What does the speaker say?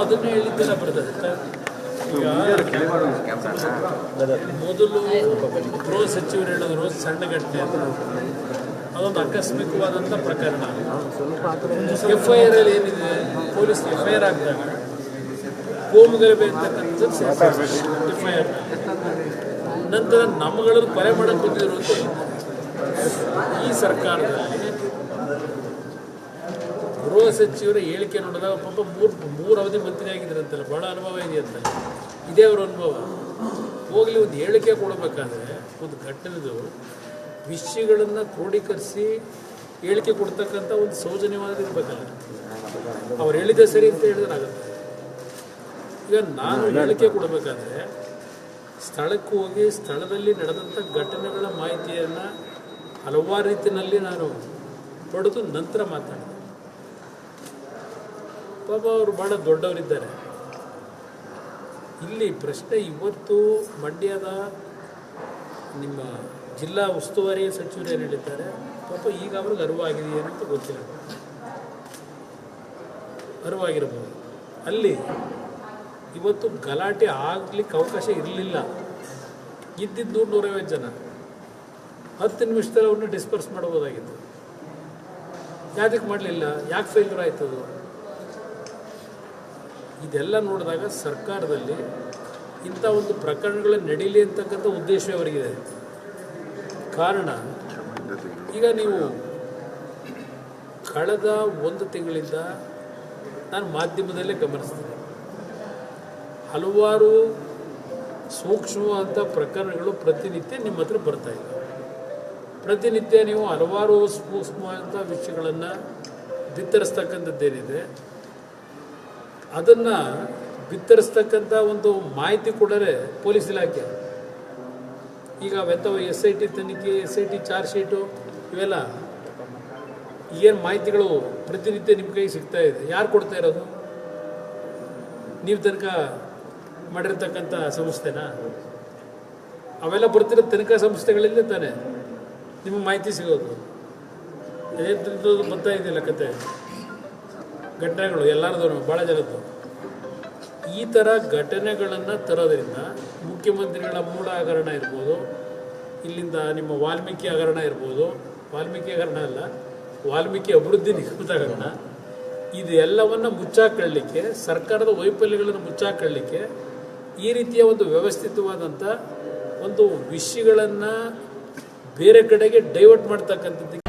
ಅದನ್ನೇ ಮೊದಲು ಗೃಹ ಸಚಿವರು ಹೇಳಿದ್ರು ಸಣ್ಣ ಘಟನೆ ಅಂತ ಅದೊಂದು ಆಕಸ್ಮಿಕವಾದಂಥ ಪ್ರಕರಣ ಎಫ್ ಐ ಅಲ್ಲಿ ಏನಿದೆ ಪೊಲೀಸ್ ಎಫ್ ಐ ಆರ್ ಹಾಕಿದಾಗ ಕೋಮುಗಲಭೆ ನಂತರ ನಮ್ಮಗಳನ್ನು ಕೊಲೆ ಮಾಡಕ್ಕೆ ಬಂದಿದ್ರು ಅಂತ ಈ ಸರ್ಕಾರದಲ್ಲಿ ಗೃಹ ಸಚಿವರ ಹೇಳಿಕೆ ನೋಡಿದಾಗ ಪಾಪ ಮೂರು ಮೂರು ಅವಧಿ ಮಂತ್ರಿ ಆಗಿದ್ರಂತಲ್ಲ ಭಾಳ ಅನುಭವ ಇದೆಯಂತಲ್ಲ ಇದೇ ಅವರ ಅನುಭವ. ಹೋಗ್ಲಿ ಒಂದು ಹೇಳಿಕೆ ಕೊಡಬೇಕಾದ್ರೆ, ಒಂದು ಘಟನೆದು ವಿಷಯಗಳನ್ನು ಕ್ರೋಢೀಕರಿಸಿ ಹೇಳಿಕೆ ಕೊಡ್ತಕ್ಕಂಥ ಒಂದು ಸೌಜನ್ಯವಾದ ಇರಬೇಕಲ್ಲ. ಅವ್ರು ಹೇಳಿದೆ ಸರಿ ಅಂತ ಹೇಳಿದ್ರೆ ಆಗುತ್ತೆ. ಈಗ ನಾನು ಹೇಳಿಕೆ ಕೊಡಬೇಕಾದ್ರೆ ಸ್ಥಳಕ್ಕೆ ಹೋಗಿ ಸ್ಥಳದಲ್ಲಿ ನಡೆದಂಥ ಘಟನೆಗಳ ಮಾಹಿತಿಯನ್ನು ಹಲವಾರು ರೀತಿಯಲ್ಲಿ ನಾನು ಪಡೆದು ನಂತರ ಮಾತಾಡಿದೆ ಪಾಪ ಅವರು ಭಾಳ ದೊಡ್ಡವರಿದ್ದಾರೆ. ಇಲ್ಲಿ ಪ್ರಶ್ನೆ ಇವತ್ತು ಮಂಡ್ಯದ ನಿಮ್ಮ ಜಿಲ್ಲಾ ಉಸ್ತುವಾರಿ ಸಚಿವರು ಏನು ಹೇಳಿದ್ದಾರೆ? ಪಾಪ ಈಗ ಅವ್ರಿಗೆ ಅರಿವಾಗಿದೆಯೇ ಅಂತ ಗೊತ್ತಿಲ್ಲ. ಅರಿವಾಗಿರ್ಬೋದು ಅಲ್ಲಿ ಇವತ್ತು ಗಲಾಟೆ ಆಗ್ಲಿಕ್ಕೆ ಅವಕಾಶ ಇರಲಿಲ್ಲ. ಇದ್ದಿದ್ದು ನೂರು ನೂರೈವತ್ತು ಜನ. ಹತ್ತು ನಿಮಿಷದಲ್ಲಿ ಅವ್ರನ್ನ ಡಿಸ್ಪರ್ಸ್ ಮಾಡ್ಬೋದಾಗಿತ್ತು ಯಾತಕ್ಕೆ ಮಾಡಲಿಲ್ಲ? ಯಾಕೆ ಫೇಲ್ಯೂರ್ ಆಯ್ತದು ಇದೆಲ್ಲ ನೋಡಿದಾಗ ಸರ್ಕಾರದಲ್ಲಿ ಇಂಥ ಒಂದು ಪ್ರಕರಣಗಳು ನಡೀಲಿ ಅಂತಕ್ಕಂಥ ಉದ್ದೇಶ ಅವರಿಗಿದೆ. ಕಾರಣ, ಈಗ ನೀವು ಕಳೆದ ಒಂದು ತಿಂಗಳಿಂದ ನಾನು ಮಾಧ್ಯಮದಲ್ಲೇ ಗಮನಿಸ್ತೀನಿ. ಹಲವಾರು ಸೂಕ್ಷ್ಮವಾದಂಥ ಪ್ರಕರಣಗಳು ಪ್ರತಿನಿತ್ಯ ನಿಮ್ಮ ಹತ್ರ ಬರ್ತಾ ಇದೆ. ಪ್ರತಿನಿತ್ಯ ನೀವು ಹಲವಾರು ಸೂಕ್ಷ್ಮವಾದಂಥ ವಿಷಯಗಳನ್ನು ಬಿತ್ತರಿಸ್ತಕ್ಕಂಥದ್ದೇನಿದೆ. ಅದನ್ನು ಬಿತ್ತರಿಸ್ತಕ್ಕಂಥ ಒಂದು ಮಾಹಿತಿ ಕೊಡರೆ ಪೊಲೀಸ್ ಇಲಾಖೆ, ಈಗ ಅವೆಂಥವು ಎಸ್ ಐ ಟಿ ತನಿಖೆ S I T charge sheet ಇವೆಲ್ಲ ಏನು ಮಾಹಿತಿಗಳು ಪ್ರತಿನಿತ್ಯ ನಿಮ್ಮ ಕೈಗೆ ಸಿಗ್ತಾ ಇದೆ? ಯಾರು ಕೊಡ್ತಾ ಇರೋದು? ನೀವು ತನಕ ಮಾಡಿರ್ತಕ್ಕಂಥ ಸಂಸ್ಥೆನಾ? ಅವೆಲ್ಲ ಬರ್ತಿರೋ ತನಿಖಾ ಸಂಸ್ಥೆಗಳಿಂದ ತಾನೆ. ನಿಮಗೆ ಮಾಹಿತಿ ಸಿಗೋದು. ಏನಿದ್ದು ಬರ್ತಾ ಇದೆಯಲ್ಲ ಕತೆ? ಘಟನೆಗಳು ಎಲ್ಲರದು ಭಾಳ ಜನದ್ದು. ಈ ಥರ ಘಟನೆಗಳನ್ನು ತರೋದ್ರಿಂದ ಮುಖ್ಯಮಂತ್ರಿಗಳ ಮೂಲ ಹಗರಣ ಇರ್ಬೋದು, ಇಲ್ಲಿಂದ ನಿಮ್ಮ ವಾಲ್ಮೀಕಿ ಹಗರಣ ಇರ್ಬೋದು. ವಾಲ್ಮೀಕಿ ಹಗರಣ ಅಲ್ಲ, ವಾಲ್ಮೀಕಿ ಅಭಿವೃದ್ಧಿ ನಿಗಮದ ಹಗರಣ. ಇದೆಲ್ಲವನ್ನು ಮುಚ್ಚಾಕೊಳ್ಳಲಿಕ್ಕೆ ಸರ್ಕಾರದ ವೈಫಲ್ಯಗಳನ್ನು ಮುಚ್ಚಾಕೊಳ್ಳಿಕ್ಕೆ ಈ ರೀತಿಯ ಒಂದು ವ್ಯವಸ್ಥಿತವಾದಂಥ ಒಂದು ವಿಷಯಗಳನ್ನು ಬೇರೆ ಕಡೆಗೆ ಡೈವರ್ಟ್ ಮಾಡ್ತಕ್ಕಂಥದ್ದಕ್ಕೆ